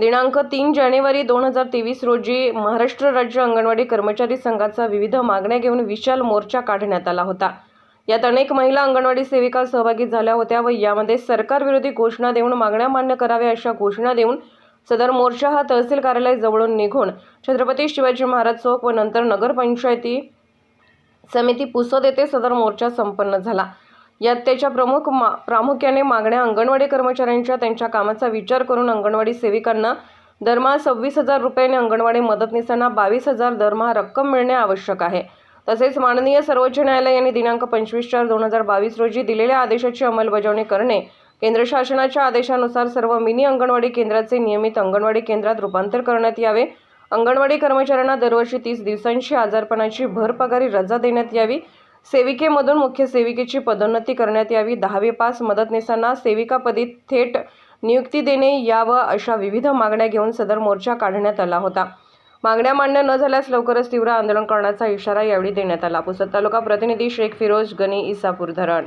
दिनांक तीन जानेवारी दोन हजार तेवीस रोजी महाराष्ट्र राज्य अंगणवाडी कर्मचारी संघाचा विविध मागण्या घेऊन विशाल मोर्चा काढण्यात आला होता. यात अनेक महिला अंगणवाडी सेविका सहभागी झाल्या होत्या व यामध्ये सरकारविरोधी घोषणा देऊन मागण्या मान्य कराव्या अशा घोषणा देऊन सदर मोर्चा हा तहसील कार्यालय जवळून निघून छत्रपती शिवाजी महाराज चौक व नंतर नगरपंचायती समिती पुसद येथे सदर मोर्चा संपन्न झाला. यात त्याच्या प्रमुख मा प्रामुख्याने मागण्या अंगणवाडी कर्मचाऱ्यांच्या त्यांच्या कामाचा विचार करून अंगणवाडी सेविकांना दरमहा सव्वीस हजार रुपयाने अंगणवाडी मदतनीसांना बावीस हजार दरमहा रक्कम मिळणे आवश्यक आहे. तसेच माननीय सर्वोच्च न्यायालयाने दिनांक पंचवीस चार दोन हजार बावीस रोजी दिलेल्या आदेशाची अंमलबजावणी करणे केंद्र शासनाच्या आदेशानुसार सर्व मिनी अंगणवाडी केंद्राचे नियमित अंगणवाडी केंद्रात रूपांतर करण्यात यावे. अंगणवाडी कर्मचाऱ्यांना दरवर्षी तीस दिवसांची आजारपणाची भरपगारी रजा देण्यात यावी. सेविकेमधून मुख्य सेविकेची पदोन्नती करण्यात यावी. दहावी पास मदतनीसांना सेविकापदी थेट नियुक्ती देणे यावं अशा विविध मागण्या घेऊन सदर मोर्चा काढण्यात आला होता. मागण्या मान्य न झाल्यास लवकरच तीव्र आंदोलन करण्याचा इशारा यावेळी देण्यात आला. पुसद तालुका प्रतिनिधी शेख फिरोज गनी इसापूर धरण